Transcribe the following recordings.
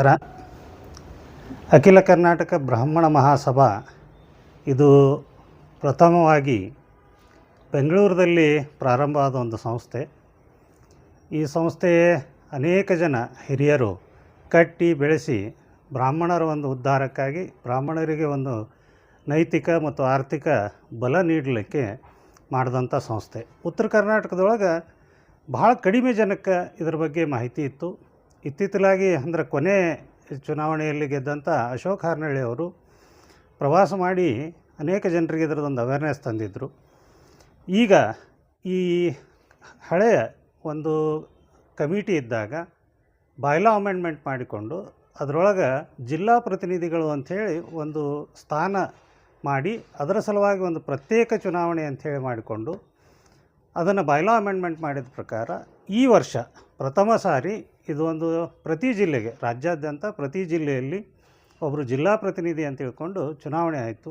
ನಮಸ್ಕಾರ. ಅಖಿಲ ಕರ್ನಾಟಕ ಬ್ರಾಹ್ಮಣ ಮಹಾಸಭಾ ಇದು ಪ್ರಥಮವಾಗಿ ಬೆಂಗಳೂರದಲ್ಲಿ ಪ್ರಾರಂಭ ಆದ ಒಂದು ಸಂಸ್ಥೆ. ಈ ಸಂಸ್ಥೆ ಅನೇಕ ಜನ ಹಿರಿಯರು ಕಟ್ಟಿ ಬೆಳೆಸಿ ಬ್ರಾಹ್ಮಣರ ಒಂದು ಉದ್ಧಾರಕ್ಕಾಗಿ ಬ್ರಾಹ್ಮಣರಿಗೆ ಒಂದು ನೈತಿಕ ಮತ್ತು ಆರ್ಥಿಕ ಬಲ ನೀಡಲಿಕ್ಕೆ ಮಾಡಿದಂಥ ಸಂಸ್ಥೆ. ಉತ್ತರ ಕರ್ನಾಟಕದೊಳಗೆ ಭಾಳ ಕಡಿಮೆ ಜನಕ್ಕೆ ಇದರ ಬಗ್ಗೆ ಮಾಹಿತಿ ಇತ್ತು. ಇತ್ತಿತ್ತಲಾಗಿ ಅಂದರೆ ಕೊನೆ ಚುನಾವಣೆಯಲ್ಲಿ ಗೆದ್ದಂಥ ಅಶೋಕ್ ಹಾರ್ನಳ್ಳಿ ಅವರು ಪ್ರವಾಸ ಮಾಡಿ ಅನೇಕ ಜನರಿಗೆ ಇದರದೊಂದು ಅವೇರ್ನೆಸ್ ತಂದಿದ್ದರು ಈಗ ಈ ಹಳೆಯ ಒಂದು ಕಮಿಟಿ ಇದ್ದಾಗ ಬಾಯ್ಲಾ ಅಮೆಂಡ್ಮೆಂಟ್ ಮಾಡಿಕೊಂಡು ಅದರೊಳಗೆ ಜಿಲ್ಲಾ ಪ್ರತಿನಿಧಿಗಳು ಅಂಥೇಳಿ ಒಂದು ಸ್ಥಾನ ಮಾಡಿ ಅದರ ಸಲುವಾಗಿ ಒಂದು ಪ್ರತ್ಯೇಕ ಚುನಾವಣೆ ಅಂಥೇಳಿ ಮಾಡಿಕೊಂಡು ಅದನ್ನು ಬಾಯ್ಲಾ ಅಮೆಂಡ್ಮೆಂಟ್ ಮಾಡಿದ ಪ್ರಕಾರ ಈ ವರ್ಷ ಪ್ರಥಮ ಸಾರಿ ಇದು ಒಂದು ಪ್ರತಿ ಜಿಲ್ಲೆಗೆ, ರಾಜ್ಯಾದ್ಯಂತ ಪ್ರತಿ ಜಿಲ್ಲೆಯಲ್ಲಿ ಒಬ್ಬರು ಜಿಲ್ಲಾ ಪ್ರತಿನಿಧಿ ಅಂತ ತಿಳ್ಕೊಂಡು ಚುನಾವಣೆ ಆಯಿತು.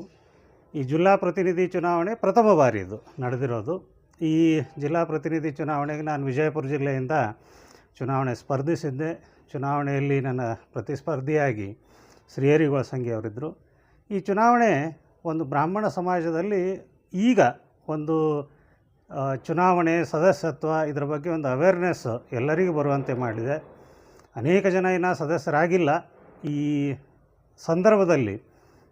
ಈ ಜಿಲ್ಲಾ ಪ್ರತಿನಿಧಿ ಚುನಾವಣೆ ಪ್ರಥಮ ಬಾರಿ ಇದು ನಡೆದಿರೋದು. ಈ ಜಿಲ್ಲಾ ಪ್ರತಿನಿಧಿ ಚುನಾವಣೆಗೆ ನಾನು ವಿಜಯಪುರ ಜಿಲ್ಲೆಯಿಂದ ಚುನಾವಣೆ ಸ್ಪರ್ಧಿಸಿದ್ದೆ. ಚುನಾವಣೆಯಲ್ಲಿ ನನ್ನ ಪ್ರತಿಸ್ಪರ್ಧಿಯಾಗಿ ಶ್ರೀಹರಿ ಗೊಳಸಂಗಿ ಅವರಿದ್ದರು ಈ ಚುನಾವಣೆ ಒಂದು ಬ್ರಾಹ್ಮಣ ಸಮಾಜದಲ್ಲಿ ಈಗ ಒಂದು ಚುನಾವಣೆ ಸದಸ್ಯತ್ವ ಇದರ ಬಗ್ಗೆ ಒಂದು ಅವೇರ್ನೆಸ್ ಎಲ್ಲರಿಗೂ ಬರುವಂತೆ ಮಾಡಿದೆ. ಅನೇಕ ಜನ ಇನ್ನೂ ಸದಸ್ಯರಾಗಿಲ್ಲ. ಈ ಸಂದರ್ಭದಲ್ಲಿ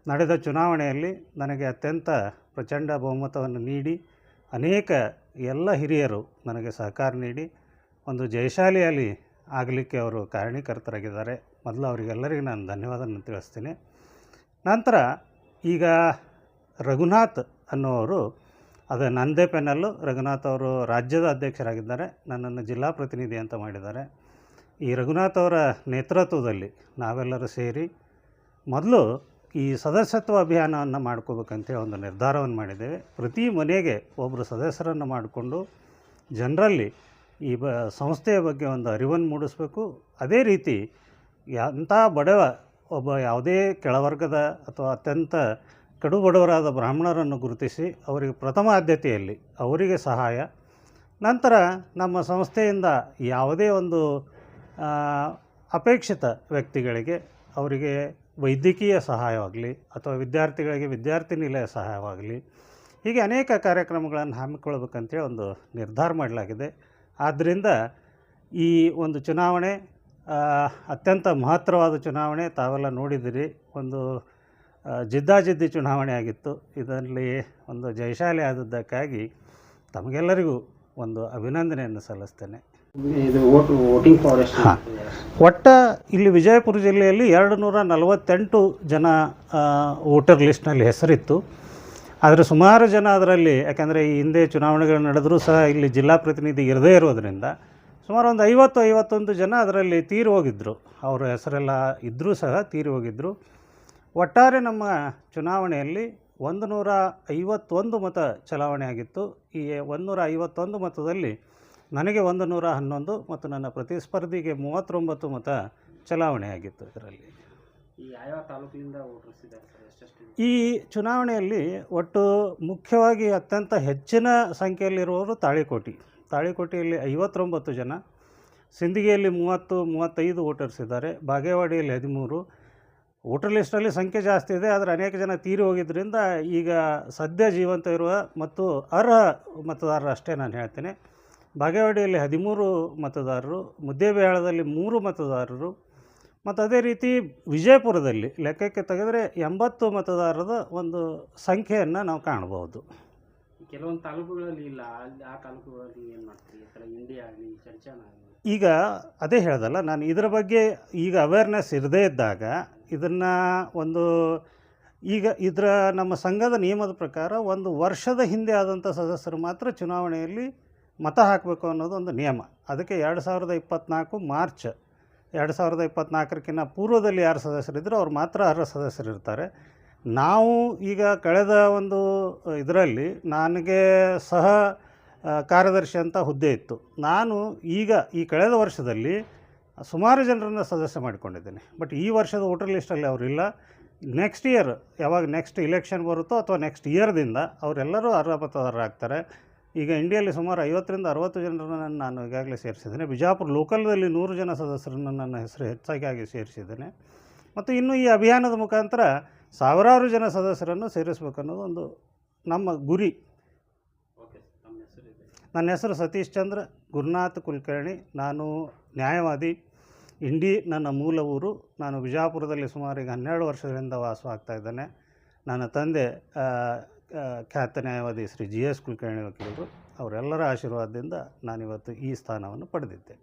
ನಡೆದ ಚುನಾವಣೆಯಲ್ಲಿ ನನಗೆ ಅತ್ಯಂತ ಪ್ರಚಂಡ ಬಹುಮತವನ್ನು ನೀಡಿ, ಅನೇಕ ಎಲ್ಲ ಹಿರಿಯರು ನನಗೆ ಸಹಕಾರ ನೀಡಿ, ಒಂದು ಜಯಶಾಲಿಯಲ್ಲಿ ಆಗಲಿಕ್ಕೆ ಅವರು ಕಾರಣೀಕರ್ತರಾಗಿದ್ದಾರೆ. ಮೊದಲು ಅವರಿಗೆಲ್ಲರಿಗೂ ನಾನು ಧನ್ಯವಾದವನ್ನು ತಿಳಿಸ್ತೀನಿ. ನಂತರ ಈಗ ರಘುನಾಥ್ ಅನ್ನುವರು ಅದು ನಂದೇ ಪೆನ್ನಲ್ಲು ರಘುನಾಥ್ ಅವರು ರಾಜ್ಯದ ಅಧ್ಯಕ್ಷರಾಗಿದ್ದಾರೆ, ನನ್ನನ್ನು ಜಿಲ್ಲಾ ಪ್ರತಿನಿಧಿ ಅಂತ ಮಾಡಿದ್ದಾರೆ. ಈ ರಘುನಾಥ್ ಅವರ ನೇತೃತ್ವದಲ್ಲಿ ನಾವೆಲ್ಲರೂ ಸೇರಿ ಮೊದಲು ಈ ಸದಸ್ಯತ್ವ ಅಭಿಯಾನವನ್ನು ಮಾಡ್ಕೋಬೇಕಂತೇಳಿ ಒಂದು ನಿರ್ಧಾರವನ್ನು ಮಾಡಿದ್ದೇವೆ. ಪ್ರತಿ ಮನೆಗೆ ಒಬ್ಬರು ಸದಸ್ಯರನ್ನು ಮಾಡಿಕೊಂಡು ಜನರಲ್ಲಿ ಈ ಬ ಸಂಸ್ಥೆಯ ಬಗ್ಗೆ ಒಂದು ಅರಿವನ್ನು ಮೂಡಿಸಬೇಕು. ಅದೇ ರೀತಿ ಎಂಥ ಬಡವ ಒಬ್ಬ ಯಾವುದೇ ಕೆಳವರ್ಗದ ಅಥವಾ ಅತ್ಯಂತ ಕಡು ಬಡವರಾದ ಬ್ರಾಹ್ಮಣರನ್ನು ಗುರುತಿಸಿ ಅವರಿಗೆ ಪ್ರಥಮ ಆದ್ಯತೆಯಲ್ಲಿ ಅವರಿಗೆ ಸಹಾಯ. ನಂತರ ನಮ್ಮ ಸಂಸ್ಥೆಯಿಂದ ಯಾವುದೇ ಒಂದು ಅಪೇಕ್ಷಿತ ವ್ಯಕ್ತಿಗಳಿಗೆ ಅವರಿಗೆ ವೈದ್ಯಕೀಯ ಸಹಾಯವಾಗಲಿ ಅಥವಾ ವಿದ್ಯಾರ್ಥಿಗಳಿಗೆ ವಿದ್ಯಾರ್ಥಿ ನಿಲಯ ಸಹಾಯವಾಗಲಿ, ಹೀಗೆ ಅನೇಕ ಕಾರ್ಯಕ್ರಮಗಳನ್ನು ಹಮ್ಮಿಕೊಳ್ಬೇಕಂತೇಳಿ ಒಂದು ನಿರ್ಧಾರ ಮಾಡಲಾಗಿದೆ. ಆದ್ದರಿಂದ ಈ ಒಂದು ಚುನಾವಣೆ ಅತ್ಯಂತ ಮಹತ್ತರವಾದ ಚುನಾವಣೆ ತಾವೆಲ್ಲ ನೋಡಿದಿರಿ ಒಂದು ಜಿದ್ದಾಜಿದ್ದಿ ಚುನಾವಣೆ ಆಗಿತ್ತು. ಇದರಲ್ಲಿ ಒಂದು ಜಯಶಾಲಿ ಆದದ್ದಕ್ಕಾಗಿ ತಮಗೆಲ್ಲರಿಗೂ ಒಂದು ಅಭಿನಂದನೆಯನ್ನು ಸಲ್ಲಿಸ್ತೇನೆ. ಇದು ವೋಟ್ ವೋಟಿಂಗ್ ಹಾ. ಒಟ್ಟ ಇಲ್ಲಿ ವಿಜಯಪುರ ಜಿಲ್ಲೆಯಲ್ಲಿ ಎರಡು ನೂರ ನಲವತ್ತೆಂಟು ಜನ ವೋಟರ್ ಲಿಸ್ಟ್ನಲ್ಲಿ ಹೆಸರಿತ್ತು. ಆದರೆ ಸುಮಾರು ಜನ ಅದರಲ್ಲಿ ಯಾಕಂದರೆ ಈ ಹಿಂದೆ ಚುನಾವಣೆಗಳು ನಡೆದರೂ ಸಹ ಇಲ್ಲಿ ಜಿಲ್ಲಾ ಪ್ರತಿನಿಧಿ ಇರದೇ ಇರೋದರಿಂದ ಸುಮಾರು ಒಂದು ಐವತ್ತು ಐವತ್ತೊಂದು ಜನ ಅದರಲ್ಲಿ ತೀರಿ ಹೋಗಿದ್ದರು ಅವರ ಹೆಸರೆಲ್ಲ ಇದ್ದರೂ ಸಹ ತೀರಿ ಹೋಗಿದ್ದರು ಒಟ್ಟಾರೆ ನಮ್ಮ ಚುನಾವಣೆಯಲ್ಲಿ ಒಂದು ನೂರ ಐವತ್ತೊಂದು ಮತ ಚಲಾವಣೆ ಆಗಿತ್ತು. ಈ ಒಂದು ನೂರ ಐವತ್ತೊಂದು ಮತದಲ್ಲಿ ನನಗೆ ಒಂದು ನೂರ ಹನ್ನೊಂದು ಮತ್ತು ನನ್ನ ಪ್ರತಿಸ್ಪರ್ಧಿಗೆ ಮೂವತ್ತೊಂಬತ್ತು ಮತ ಚಲಾವಣೆ ಆಗಿತ್ತು ಇದರಲ್ಲಿ. ಈ ಚುನಾವಣೆಯಲ್ಲಿ ಒಟ್ಟು ಮುಖ್ಯವಾಗಿ ಅತ್ಯಂತ ಹೆಚ್ಚಿನ ಸಂಖ್ಯೆಯಲ್ಲಿರುವವರು ತಾಳಿಕೋಟಿ. ತಾಳಿಕೋಟೆಯಲ್ಲಿ ಐವತ್ತೊಂಬತ್ತು ಜನ ಸಿಂದಗಿಯಲ್ಲಿ ಮೂವತ್ತು ಮೂವತ್ತೈದು ವೋಟರ್ಸ್ ಇದ್ದಾರೆ ಬಾಗೇವಾಡಿಯಲ್ಲಿ ಹದಿಮೂರು ವೋಟರ್ ಲಿಸ್ಟಲ್ಲಿ ಸಂಖ್ಯೆ ಜಾಸ್ತಿ ಇದೆ ಆದರೆ ಅನೇಕ ಜನ ತೀರಿ ಹೋಗಿದ್ದರಿಂದ ಈಗ ಸದ್ಯ ಜೀವಂತ ಇರುವ ಮತ್ತು ಅರ್ಹ ಮತದಾರರು ಅಷ್ಟೇ ನಾನು ಹೇಳ್ತೇನೆ. ಬಾಗೇವಾಡಿಯಲ್ಲಿ ಹದಿಮೂರು ಮತದಾರರು ಮುದ್ದೇಬೇಹಾಳದಲ್ಲಿ ಮೂರು ಮತದಾರರು ಮತ್ತು ಅದೇ ರೀತಿ ವಿಜಯಪುರದಲ್ಲಿ ಲೆಕ್ಕಕ್ಕೆ ತೆಗೆದರೆ ಎಂಬತ್ತು ಮತದಾರರ ಒಂದು ಸಂಖ್ಯೆಯನ್ನು ನಾವು ಕಾಣಬಹುದು. ಕೆಲವೊಂದು ತಾಲೂಕುಗಳಲ್ಲಿ ಇಲ್ಲ ಅಲ್ಲಿ ಆ ತಾಲೂಕುಗಳಲ್ಲಿ ಏನು ಮಾಡ್ತೀವಿ ಈ ಥರ ಇಂಡಿಯಾ ಆಗಲಿ ಚರ್ಚನ ಆಗಲಿ. ಈಗ ಅದೇ ಹೇಳ್ದಲ್ಲ ನಾನು ಇದರ ಬಗ್ಗೆ ಈಗ ಅವೇರ್ನೆಸ್ ಇರದೇ ಇದ್ದಾಗ ಇದನ್ನು ಒಂದು ಈಗ ಇದರ ನಮ್ಮ ಸಂಘದ ನಿಯಮದ ಪ್ರಕಾರ ಒಂದು ವರ್ಷದ ಹಿಂದೆ ಆದಂಥ ಸದಸ್ಯರು ಮಾತ್ರ ಚುನಾವಣೆಯಲ್ಲಿ ಮತ ಹಾಕಬೇಕು ಅನ್ನೋದು ಒಂದು ನಿಯಮ. ಅದಕ್ಕೆ ಎರಡು ಸಾವಿರದ ಇಪ್ಪತ್ತ್ನಾಲ್ಕು ಮಾರ್ಚ್, ಎರಡು ಸಾವಿರದ ಇಪ್ಪತ್ತ್ನಾಲ್ಕರಕ್ಕಿಂತ ಪೂರ್ವದಲ್ಲಿ ಯಾರು ಸದಸ್ಯರಿದ್ದರೂ ಅವ್ರು ಮಾತ್ರ ಅರ್ಹ ಸದಸ್ಯರಿರ್ತಾರೆ. ನಾವು ಈಗ ಕಳೆದ ಒಂದು ಇದರಲ್ಲಿ ನನಗೆ ಸಹ ಕಾರ್ಯದರ್ಶಿ ಅಂತ ಹುದ್ದೆ ಇತ್ತು. ನಾನು ಈಗ ಈ ಕಳೆದ ವರ್ಷದಲ್ಲಿ ಸುಮಾರು ಜನರನ್ನು ಸದಸ್ಯ ಮಾಡಿಕೊಂಡಿದ್ದೇನೆ. ಬಟ್ ಈ ವರ್ಷದ ವೋಟರ್ ಲಿಸ್ಟಲ್ಲಿ ಅವರಿಲ್ಲ ನೆಕ್ಸ್ಟ್ ಇಯರ್ ಯಾವಾಗ ನೆಕ್ಸ್ಟ್ ಇಲೆಕ್ಷನ್ ಬರುತ್ತೋ ಅಥವಾ ನೆಕ್ಸ್ಟ್ ಇಯರ್ದಿಂದ ಅವರೆಲ್ಲರೂ ಅರ್ಹ ಮತದಾರರಾಗ್ತಾರೆ ಈಗ ಇಂಡಿಯಲ್ಲಿ ಸುಮಾರು ಐವತ್ತರಿಂದ ಅರವತ್ತು ಜನರನ್ನು ನಾನು ಈಗಾಗಲೇ ಸೇರಿಸಿದ್ದೇನೆ. ಬಿಜಾಪುರ ಲೋಕಲ್ದಲ್ಲಿ ನೂರು ಜನ ಸದಸ್ಯರನ್ನು ನನ್ನ ಹೆಸರು ಹೆಚ್ಚಾಗಿ ಸೇರಿಸಿದ್ದೇನೆ. ಮತ್ತು ಇನ್ನು ಈ ಅಭಿಯಾನದ ಮುಖಾಂತರ ಸಾವಿರಾರು ಜನ ಸದಸ್ಯರನ್ನು ಸೇರಿಸಬೇಕನ್ನೋದು ಒಂದು ನಮ್ಮ ಗುರಿ. ನನ್ನ ಹೆಸರು ಸತೀಶ್ ಚಂದ್ರ ಗುರುನಾಥ್ ಕುಲಕರ್ಣಿ. ನಾನು ನ್ಯಾಯವಾದಿ. ಇಂಡಿ ನನ್ನ ಮೂಲ ಊರು. ನಾನು ಬಿಜಾಪುರದಲ್ಲಿ ಸುಮಾರು ಈಗ ಹನ್ನೆರಡು ವರ್ಷಗಳಿಂದ ವಾಸವಾಗ್ತಾ ಇದ್ದೇನೆ. ನನ್ನ ತಂದೆ ಖ್ಯಾತ ನ್ಯಾಯವಾದಿ ಶ್ರೀ ಜಿ ಎಸ್ ಕುಲಕರ್ಣಿ ವಕೀಲರು. ಅವರೆಲ್ಲರ ಆಶೀರ್ವಾದದಿಂದ ನಾನಿವತ್ತು ಈ ಸ್ಥಾನವನ್ನು ಪಡೆದಿದ್ದೆ